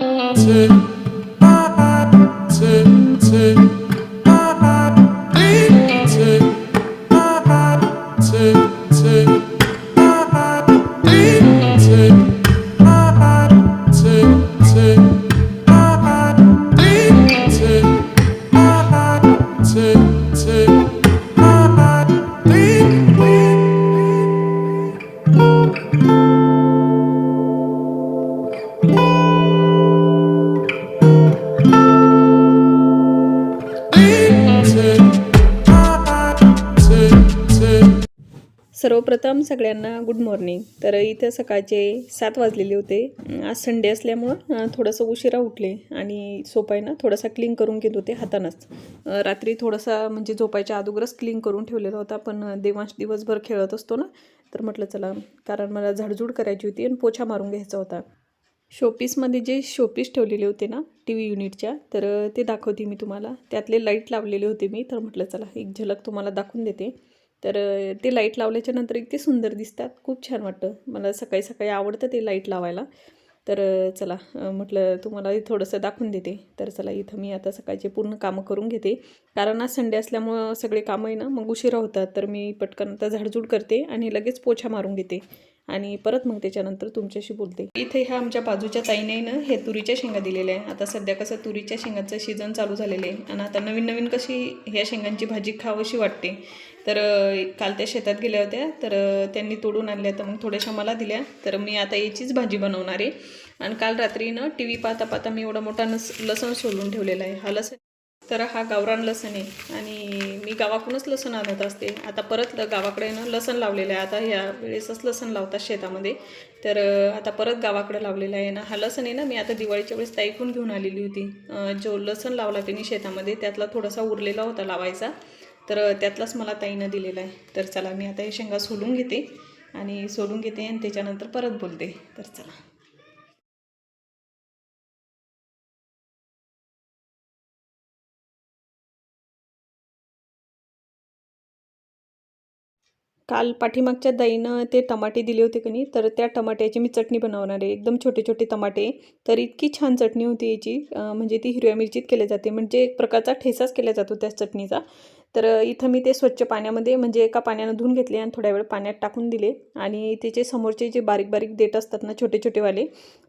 to सगळ्यांना good morning तर इथं सकाळचे सात वाजलेले होते. आज संडे असल्यामुळं थोडंसं उशिरा उठले आणि सोपाय ना थोडासा क्लीन करून घेत होते हातानंच. रात्री थोडासा म्हणजे झोपायच्या अगोदरच क्लीन करून ठेवलेला होता पण देवांश दिवसभर खेळत असतो ना तर म्हटलं चला कारण मला झाडझूड करायची होती आणि पोछा मारून घ्यायचा होता. शोपीसमध्ये जे शोपीस ठेवलेले होते ना टी व्ही युनिटच्या तर ते दाखवते मी तुम्हाला. त्यातले लाइट लावलेले होते मी तर म्हटलं चला एक झलक तुम्हाला दाखवून देते. तर ते लाइट लावल्याच्या नंतर इतके सुंदर दिसतात. खूप छान वाटतं. मला सकाळी सकाळी आवडतं ते लाइट लावायला. तर चला म्हटलं तुम्हाला थोडंसं दाखवून देते. तर चला इथं मी आता सकाळचे पूर्ण कामं करून घेते. कारण आज संडे असल्यामुळं सगळे कामं आहे ना मग उशिरा होतात. तर मी पटकन आता झाडझूड करते आणि लगेच पोछा मारून घेते. आणि परत मग त्याच्यानंतर तुमच्याशी बोलते. इथे ह्या आमच्या बाजूच्या ताईने ना हे तुरीच्या शेंगा दिलेल्या आहे आता सध्या कसं तुरीच्या शेंगाचं सीझन चालू झालेलं आहे. आणि आता नवीन नवीन कशी ह्या शेंगांची भाजी खावशी वाटते. तर काल त्या शेतात गेल्या होत्या. तर त्यांनी तोडून आणल्या. तर मग थोड्याशा मला दिल्या. तर मी आता याचीच भाजी बनवणार आहे. आणि काल रात्री ना टी व्ही पाहता पाहता मी एवढा मोठा नस लसण सोलून ठेवलेला आहे. हा लसण तर हा गावरान लसण आहे. आणि मी गावाकडूनच लसण आणत असते. आता परत गावाकडे ना लसण लावलेलं आहे. आता ह्या वेळेसच लसण लावतात शेतामध्ये. तर आता परत गावाकडे लावलेलं आहे. ना हा लसण आहे ना मी आता दिवाळीच्या वेळेस ऐकून घेऊन आलेली होती. जो लसण लावला त्यांनी शेतामध्ये त्यातला थोडासा उरलेला होता लावायचा. तर त्यातलाच मला ताईनं दिलेला आहे. तर चला मी आता हे शेंगा सोलून घेते आणि सोलून घेते आणि त्याच्यानंतर परत बोलते. तर चला. काल पाठीमागच्या दाईनं ते टमाटे दिले होते का नाही तर त्या टमाट्याची मी चटणी बनवणार आहे. एकदम छोटे छोटे टमाटे. तर इतकी छान चटणी होती याची. म्हणजे ती हिरव्या मिरचीत केली जाते. म्हणजे एक प्रकारचा ठेसाच केला जातो त्या चटणीचा. तर इथं मी ते स्वच्छ पाण्यामध्ये म्हणजे एका पाण्यानं धुवून घेतले आणि थोड्या वेळ पाण्यात टाकून दिले. आणि त्याचे समोरचे जे बारीक बारीक देठ असतात ना छोटे छोटेवाले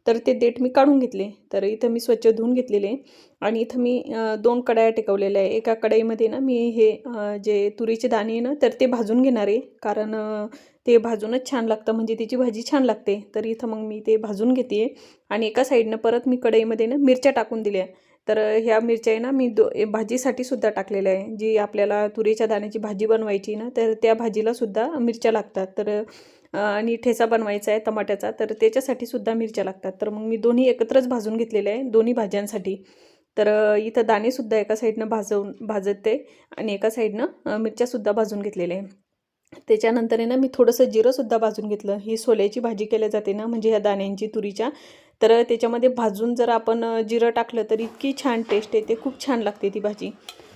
तर ते देठ मी काढून घेतले. तर इथं मी स्वच्छ धुवून घेतलेले. आणि इथं मी दोन कडाया टेकवलेल्या आहे. एका कढईमध्ये ना मी हे जे तुरीचे दाणे आहे ना तर ते भाजून घेणार आहे. कारण ते भाजूनच छान लागतं. म्हणजे त्याची भाजी छान लागते. तर इथं मग मी ते भाजून घेते. आणि एका साईडनं परत मी कढईमध्ये ना मिरच्या टाकून दिल्या. तर ह्या मिरच्या आहे ना मी दो ए- भाजीसाठी सुद्धा टाकलेल्या आहे. जी आपल्याला तुरीच्या दाण्याची भाजी बनवायची ना तर त्या भाजीला सुद्धा मिरच्या लागतात. तर आणि ठेचा बनवायचा आहे टमाट्याचा तर त्याच्यासाठी सुद्धा मिरच्या लागतात. तर मग मी दोन्ही एकत्रच भाजून घेतलेल्या आहे दोन्ही भाज्यांसाठी. तर इथं दाणेसुद्धा एका साईडनं भाजवून भाजते आणि एका साईडनं मिरच्यासुद्धा भाजून घेतलेल्या आहे. त्याच्यानंतर आहे ना मी थोडंसं जिरंसुद्धा भाजून घेतलं. ही सोल्याची भाजी केल्या जाते ना म्हणजे ह्या दाण्यांची तुरीच्या तर त्याच्यामध्ये भाजून जर आपण जिरं टाकलं तर इतकी छान टेस्ट येते खूप छान लागते ती भाजी.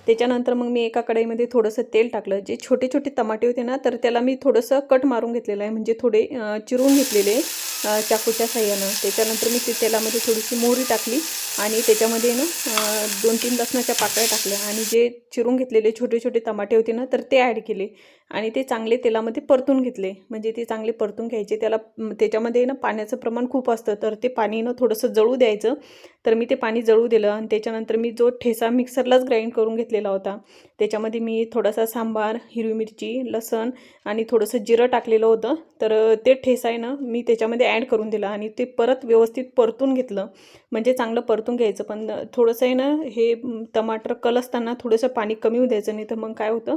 त्याच्यानंतर मग मी एका कढईमध्ये थोडंसं तेल टाकलं. जे छोटे छोटे टमाटे होते ना तर त्याला मी थोडंसं कट मारून घेतलेलं आहे. म्हणजे थोडे चिरून घेतलेले. आहे चाकूच्या साह्यानं? त्याच्यानंतर मी ते तेलामध्ये थोडीशी मोहरी टाकली आणि त्याच्यामध्ये ना दोन तीन लसणाच्या पाकळ्या टाकल्या. आणि जे चिरून घेतलेले छोटे छोटे टमाटे होते ना तर ते ॲड केले. आणि ते चांगले तेलामध्ये परतून घेतले. म्हणजे ते चांगले परतून घ्यायचे. त्याला त्याच्यामध्ये ना पाण्याचं प्रमाण खूप असतं. तर ते पाणी ना थोडंसं जळू द्यायचं. तर मी ते पाणी जळू दिलं आणि त्याच्यानंतर मी जो ठेसा मिक्सरलाच ग्राइंड करून घेतलेला होता त्याच्यामध्ये मी थोडासा सांबार हिरवी मिरची लसण आणि थोडंसं जिरं टाकलेलं होतं. तर ते ठेसा आहे ना मी त्याच्यामध्ये ॲड करून दिलं आणि ते परत व्यवस्थित परतून घेतलं. म्हणजे चांगलं परतून घ्यायचं. पण थोडंसं आहे ना हे टमाटर कल असताना थोडंसं पाणी कमी होऊ द्यायचं. नाही तर मग काय होतं?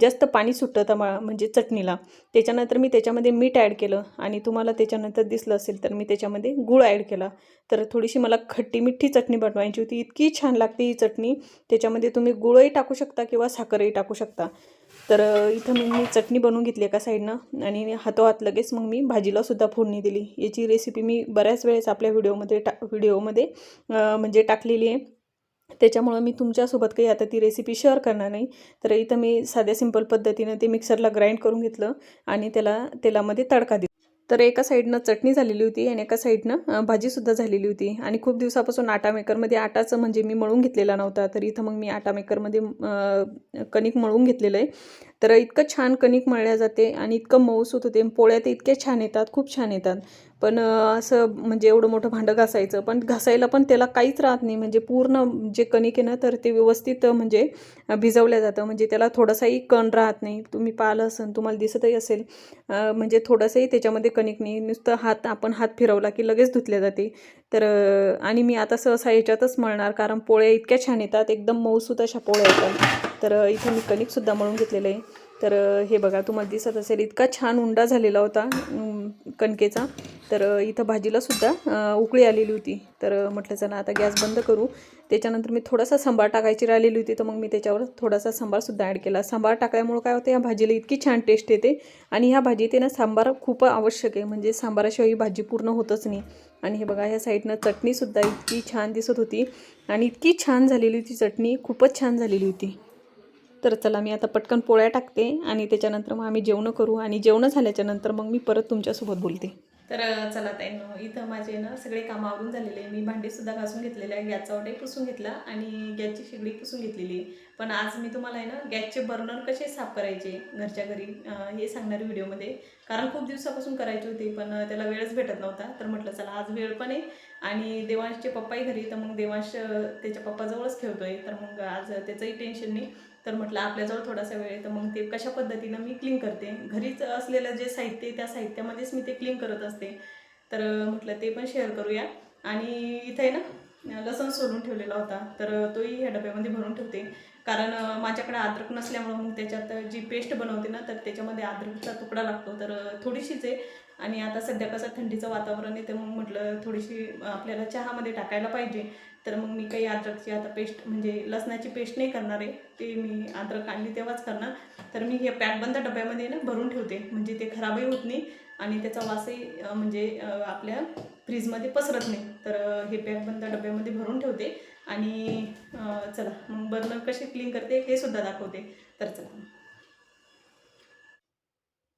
जास्त पाणी सुटतं तमा म्हणजे चटणीला. त्याच्यानंतर मी त्याच्यामध्ये मीठ ॲड केलं आणि तुम्हाला त्याच्यानंतर दिसलं असेल तर मी त्याच्यामध्ये गूळ ॲड केला. तर थोडीशी मला खट्टी मिठी चटणी बनवायची होती. इतकी छान लागते ही चटणी. त्याच्यामध्ये तुम्ही गुळही टाकू शकता किंवा किंवा साखरही टाकू शकता. तर इथं मी मी चटणी बनवून घेतली एका साईडनं आणि हातोहात लगेच मग मी भाजीलासुद्धा फोडणी दिली. याची रेसिपी मी बऱ्याच वेळेस आपल्या व्हिडिओमध्ये टा व्हिडिओमध्ये म्हणजे टाकलेली आहे. त्याच्यामुळं मी तुमच्यासोबत काही आता ती रेसिपी शेअर करणार नाही. तर इथं मी साध्या सिंपल पद्धतीनं ते मिक्सरला ग्राइंड करून घेतलं आणि त्याला तेलामध्ये तडका दिला. तर एका साईडनं चटणी झालेली होती आणि एका साईडनं भाजीसुद्धा झालेली होती. आणि खूप दिवसापासून आटा मेकरमध्ये आटाचं म्हणजे मी मळून घेतलेला नव्हता. तर इथं मग मी आटा मेकरमध्ये कणिक मळून घेतलेलं आहे. तर इतकं छान कणिक मळल्या जाते आणि इतकं मऊसूत होते पोळ्या ते इतक्या छान येतात खूप छान येतात. पण असं म्हणजे एवढं मोठं भांडं घासायचं पण घासायला पण त्याला काहीच राहत नाही. म्हणजे पूर्ण जे कणिक आहे ना तर ते व्यवस्थित म्हणजे भिजवल्या भिजवलं जातं. म्हणजे त्याला थोडासाही कण राहत नाही. तुम्ही पाहिलं असेल तुम्हाला दिसतही असेल. म्हणजे थोडंसंही त्याच्यामध्ये कणिक नाही. नुसतं हात आपण हात फिरवला की लगेच धुतल्या जाते. तर आणि मी आता सहसा याच्यातच मळणार कारण पोळ्या इतक्या छान येतात एकदम मऊसूत अशा पोळ्या येतात. तर इथं मी कणिकसुद्धा मळून घेतलेलं आहे. तर हे बघा तुम्हाला दिसत असेल इतका छान उंडा झालेला होता कणकेचा. तर इथं भाजीलासुद्धा उकळी आलेली होती. तर म्हटलं चला आता गॅस बंद करू. त्याच्यानंतर मी थोडासा सांबार टाकायची राहिलेली होती तर मग मी त्याच्यावर थोडासा सांबारसुद्धा ॲड केला. सांबार टाकल्यामुळं काय होतं या भाजीला इतकी छान टेस्ट येते. आणि ह्या भाजीत ना सांबार खूप आवश्यक आहे. म्हणजे सांबाराशिवाय ही भाजी पूर्ण होतच नाही. आणि हे बघा ह्या साईडनं चटणीसुद्धा इतकी छान दिसत होती आणि इतकी छान झालेली होती चटणी खूपच छान झालेली होती. तर चला मी आता पटकन पोळ्या टाकते आणि त्याच्यानंतर मग आम्ही जेवणं करू आणि जेवणं झाल्याच्यानंतर मग मी परत तुमच्यासोबत बोलते. तर चला ताई इथं माझे ना सगळे कामं आवरून झालेले मी भांडीसुद्धा घासून घेतलेले आहे. गॅसचा वाटे पुसून घेतला आणि गॅसची शेगडी पुसून घेतलेली आहे. पण आज मी तुम्हाला आहे ना गॅसचे बर्नर कसे साफ करायचे घरच्या घरी हे सांगणार व्हिडिओमध्ये. कारण खूप दिवसापासून करायचे होते पण त्याला वेळच भेटत नव्हता. तर म्हटलं चला आज वेळ पण आहे. आणि देवांशचे पप्पाही घरी तर मग देवांश त्याच्या पप्पाजवळच खेळतोय. तर मग आज त्याचंही टेन्शन नाही. तर म्हटलं आपल्याजवळ थोडासा वेळ आहे तर मग ते कशा पद्धतीनं मी क्लीन करते. घरीच असलेलं जे साहित्य आहे त्या साहित्यामध्येच मी ते क्लीन करत असते. तर म्हटलं ते पण शेअर करूया. आणि इथे आहे ना लसण सोलून ठेवलेला होता तर तोही ह्या डब्यामध्ये भरून ठेवते. कारण माझ्याकडे अद्रक नसल्यामुळं मग त्याच्यात जी पेस्ट बनवते ना तर त्याच्यामध्ये अद्रकचा तुकडा लागतो. तर थोडीशीच आहे आणि आता सध्या कसं थंडीचं वातावरण आहे तर मग म्हटलं थोडीशी आपल्याला चहामध्ये टाकायला पाहिजे. तर मग मी काही अद्रकची आता पेस्ट म्हणजे लसणाची पेस्ट नाही करणार आहे ते मी अद्रक आणली तेव्हाच करणार. तर मी हे पॅकबंद डब्यामध्ये ना भरून ठेवते म्हणजे ते खराबही होत नाही आणि त्याचा वासही म्हणजे आपल्या फ्रीजमध्ये पसरत नाही. तर हे पॅकबंद डब्यामध्ये भरून ठेवते आणि चला मग बर्नर कसे क्लीन करते हे सुद्धा दाखवते. तर चला.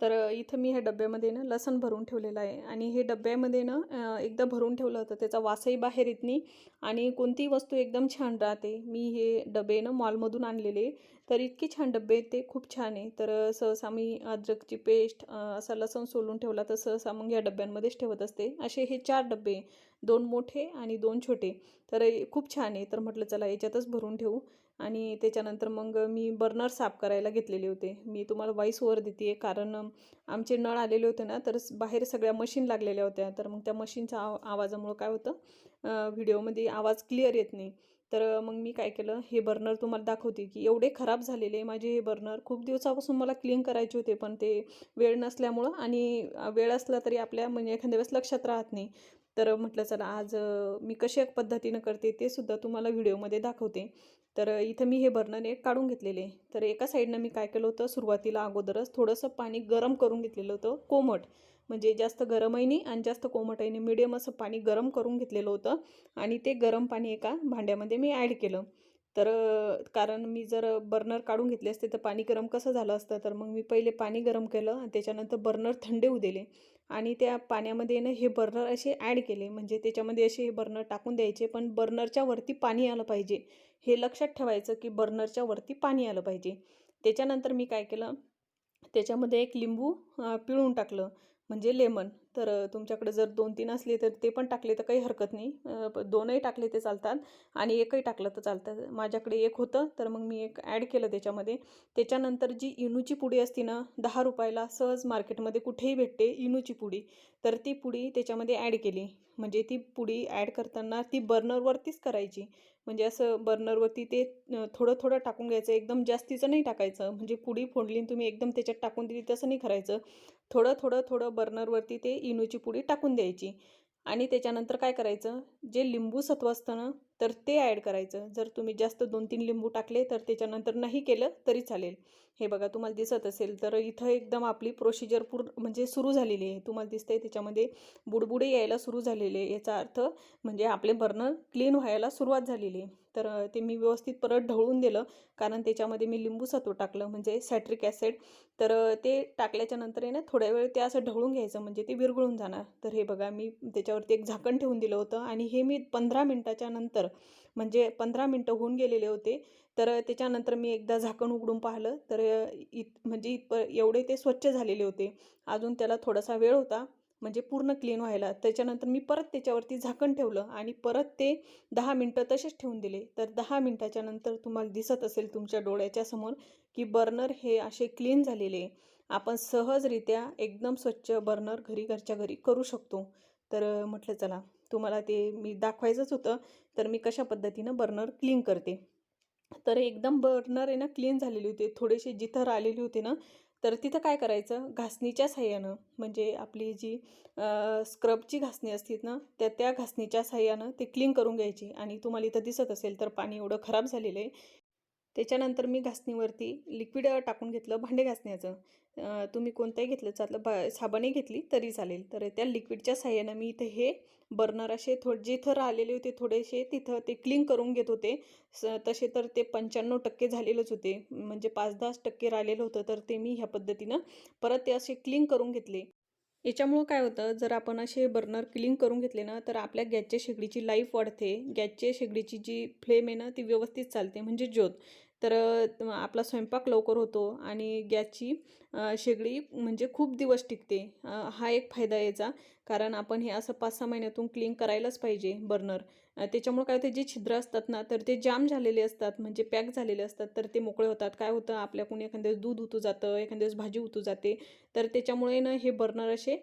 तर इथं मी ह्या डब्यामध्ये ना लसण भरून ठेवलेलं आहे आणि हे डब्यामध्ये ना एकदा भरून ठेवलं होतं त्याचा वासही बाहेर येत नाही आणि कोणतीही वस्तू एकदम छान राहते. मी हे डबे ना मॉलमधून आणलेले तर इतके छान डबे आहेत ते खूप छान आहे. तर सहसा मी अद्रकची पेस्ट असा लसण सोलून ठेवला तर सहसा मग या डब्यांमध्येच ठेवत असते. असे हे चार डबे दोन मोठे आणि दोन छोटे. तर खूप छान आहे. तर म्हटलं चला याच्यातच भरून ठेवू. आणि त्याच्यानंतर मग मी बर्नर साफ करायला घेतलेले होते. मी तुम्हाला व्हॉईस ओवर देते आहे कारण आमचे नळ आलेले होते ना तर बाहेर सगळ्या मशीन लागलेल्या होत्या. तर मग त्या मशीनच्या आव आवाजामुळं काय होतं व्हिडिओमध्ये आवाज क्लिअर येत नाही. तर मग मी काय केलं हे बर्नर तुम्हाला दाखवते की एवढे खराब झालेले माझे हे बर्नर. खूप दिवसापासून मला क्लीन करायचे होते पण ते वेळ नसल्यामुळं आणि वेळ असला तरी आपल्या म्हणजे एखाद्या वेळेस लक्षात राहत नाही. तर म्हटलं चला आज मी कशा पद्धतीनं करते ते सुद्धा तुम्हाला व्हिडिओमध्ये दाखवते. तर इथं मी हे बर्नर एक काढून घेतलेले. तर एका साईडनं मी काय केलं होतं सुरुवातीला अगोदरच थोडंसं पाणी गरम करून घेतलेलं होतं कोमट. म्हणजे जास्त गरमही नाही आणि जास्त कोमटही नाही. मिडियम असं पाणी गरम करून घेतलेलं होतं आणि ते गरम पाणी एका भांड्यामध्ये मी ॲड केलं. तर कारण मी जर बर्नर काढून घेतले असते तर पाणी गरम कसं झालं असतं? तर मग मी पहिले पाणी गरम केलं आणि त्याच्यानंतर बर्नर थंडे होऊ दिले. आणि त्या पाण्यामध्ये ना हे बर्नर असे ॲड केले. म्हणजे त्याच्यामध्ये असे हे बर्नर टाकून द्यायचे पण बर्नरच्या वरती पाणी आलं पाहिजे. हे लक्षात ठेवायचं की बर्नरच्या वरती पाणी आलं पाहिजे. त्याच्यानंतर मी काय केलं? त्याच्यामध्ये एक लिंबू पिळून टाकलं. म्हणजे लेमन. तर तुमच्याकडे जर दोन तीन असले तर ते पण टाकले तर काही हरकत नाही. दोनही टाकले ते चालतात आणि एकही टाकलं तर चालतं. माझ्याकडे एक होतं तर मग मी एक ॲड केलं त्याच्यामध्ये. त्याच्यानंतर जी इनूची पुडी असती ना दहा रुपयाला सहज मार्केटमध्ये कुठेही भेटते इनूची पुडी. तर ती पुडी त्याच्यामध्ये ॲड केली. म्हणजे ती पुडी ॲड करताना ती बर्नरवरतीच करायची. म्हणजे असं बर्नरवरती ते थोडं थोडं टाकून घ्यायचं. एकदम जास्तीचं नाही टाकायचं. म्हणजे पुडी फोडली तुम्ही एकदम त्याच्यात टाकून दिली तसं नाही करायचं. थोडं थोडं थोडं बर्नरवरती ते इनोची पुडी टाकून द्यायची. आणि त्याच्यानंतर काय करायचं? जे लिंबू सत्व असतं ना तर ते ॲड करायचं. जर तुम्ही जास्त दोन तीन लिंबू टाकले तर त्याच्यानंतर नाही केलं तरी चालेल. हे बघा तुम्हाला दिसत असेल तर इथं एकदम आपली प्रोसिजर पूर्ण म्हणजे सुरू झालेली आहे. तुम्हाला दिसतंय त्याच्यामध्ये बुडबुडे यायला सुरू झालेले याचा अर्थ म्हणजे आपले बर्नर क्लीन व्हायला सुरुवात झालेली आहे. तर ते मी व्यवस्थित परत ढवळून दिलं. कारण त्याच्यामध्ये मी लिंबू सत्व टाकलं म्हणजे सॅट्रिक ॲसिड. तर ते टाकल्याच्या नंतर आहे ना थोड्या वेळ ते असं ढवळून घ्यायचं म्हणजे ते विरघळून जाणार. तर हे बघा मी त्याच्यावरती एक झाकण ठेवून दिलं होतं. आणि हे मी पंधरा मिनटाच्या नंतर म्हणजे पंधरा मिनटं होऊन गेलेले होते. तर त्याच्यानंतर मी एकदा झाकण उघडून पाहिलं. तर इत म्हणजे इत एवढे ते स्वच्छ झालेले होते. अजून त्याला थोडासा वेळ होता. म्हणजे पूर्ण क्लीन व्हायला. त्याच्यानंतर मी परत त्याच्यावरती झाकण ठेवलं आणि परत ते दहा मिनटं तसेच ठेवून दिले. तर दहा मिनटाच्या नंतर तुम्हाला दिसत असेल तुमच्या डोळ्याच्या समोर की बर्नर हे असे क्लीन झालेले आपण सहजरित्या एकदम स्वच्छ बर्नर घरी घरच्या घरी करू शकतो. तर म्हटलं चला तुम्हाला ते मी दाखवायचंच होतं. तर मी कशा पद्धतीनं बर्नर क्लीन करते? तर एकदम बर्नर आहे ना क्लीन झालेले होते. थोडेसे जिथं राहिलेले होते ना तर तिथं काय करायचं? घासणीच्या साह्यानं म्हणजे आपली जी स्क्रबची घासणी असते ना त्या त्या घासणीच्या साह्यानं ते क्लीन करून घ्यायची. आणि तुम्हाला इथं दिसत असेल तर पाणी एवढं खराब झालेलं आहे. त्याच्यानंतर मी घासणीवरती लिक्विड टाकून घेतलं भांडे घासण्याचं. तुम्ही कोणतंही घेतलं चाललं बा साबणही घेतली तरी चालेल. तर त्या लिक्विडच्या साह्यानं मी इथं हे बर्नर असे थोडे जिथं राहिलेले होते थोडेसे तिथं ते क्लीन करून घेत होते. स तसे तर ते पंच्याण्णव टक्के झालेलंच होते. म्हणजे पाच दहा टक्के राहिलेलं होतं तर ते मी ह्या पद्धतीनं परत ते असे क्लीन करून घेतले. याच्यामुळं काय होतं जर आपण असे बर्नर क्लीन करून घेतले ना तर आपल्या गॅसच्या शेगडीची लाईफ वाढते. गॅसच्या शेगडीची जी फ्लेम आहे ना ती व्यवस्थित चालते. म्हणजे ज्योत. तर आपला स्वयंपाक लवकर होतो आणि गॅसची शेगडी म्हणजे खूप दिवस टिकते. हा एक फायदा याचा. कारण आपण हे असं पाच सहा महिन्यातून क्लीन करायलाच पाहिजे बर्नर. त्याच्यामुळे काय होतं जे छिद्र असतात ना तर ते जाम झालेले असतात. म्हणजे पॅक झालेले असतात तर ते मोकळे होतात. काय होतं आपल्याकडून एखाद्या वेळेस दूध उतू जातं एखाद्या वेळेस भाजी उतू जाते. तर त्याच्यामुळे ना हे बर्नर असे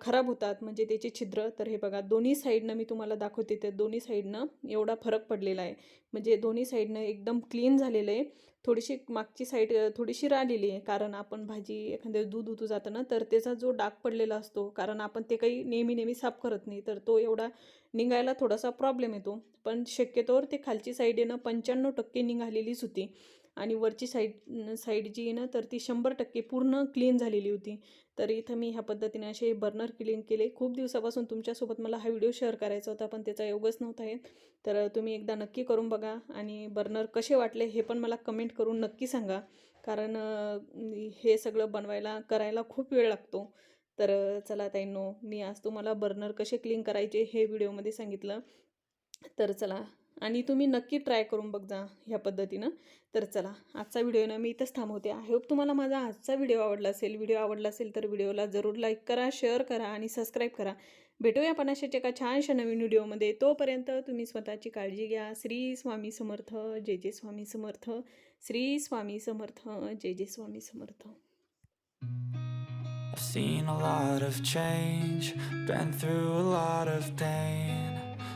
खराब होतात. म्हणजे त्याचे छिद्र तर हे बघा दोन्ही साईडनं मी तुम्हाला दाखवते. तर दोन्ही साईडनं एवढा फरक पडलेला आहे. म्हणजे दोन्ही साईडनं एकदम क्लीन झालेलं आहे. थोडीशी मागची साईड थोडीशी राहिलेली आहे. कारण आपण भाजी एखाद्या दूध उतू जातं ना तर त्याचा जो डाग पडलेला असतो कारण आपण ते काही नेहमी नेहमी साफ करत नाही तर तो एवढा निघायला थोडासा प्रॉब्लेम येतो. पण शक्यतोवर ते खालची साईड येणं पंच्याण्णव टक्के निघालेलीच होती. आणि वरची साईड साईड जी आहे ना तर ती शंभर टक्के पूर्ण क्लीन झालेली होती. तर इथं मी ह्या पद्धतीने असे बर्नर क्लीन केले. खूप दिवसापासून तुमच्यासोबत मला हा व्हिडिओ शेअर करायचा होता पण त्याचा योगच नव्हता येत. तर तुम्ही एकदा नक्की करून बघा आणि बर्नर कसे वाटले हे पण मला कमेंट करून नक्की सांगा. कारण हे सगळं बनवायला करायला खूप वेळ लागतो. तर चला ताईंनो मी आज तुम्हाला बर्नर कसे क्लीन करायचे हे व्हिडिओमध्ये सांगितलं. तर चला आणि तुम्ही नक्की ट्राय करून बघ जा ह्या पद्धतीनं. तर चला आजचा व्हिडिओ ना मी इथंच थांबवते. आय होप तुम्हाला माझा आजचा व्हिडिओ आवडला असेल. व्हिडिओ आवडला असेल तर व्हिडिओला जरूर लाईक करा शेअर करा आणि सबस्क्राईब करा. भेटूया आपण अशाच्या एका छानशा नवीन व्हिडिओमध्ये तोपर्यंत तुम्ही स्वतःची काळजी घ्या. श्री स्वामी समर्थ जय जय स्वामी समर्थ. श्री स्वामी समर्थ जय जय Swami Samarth. I've seen a lot of change, been through a lot of pain.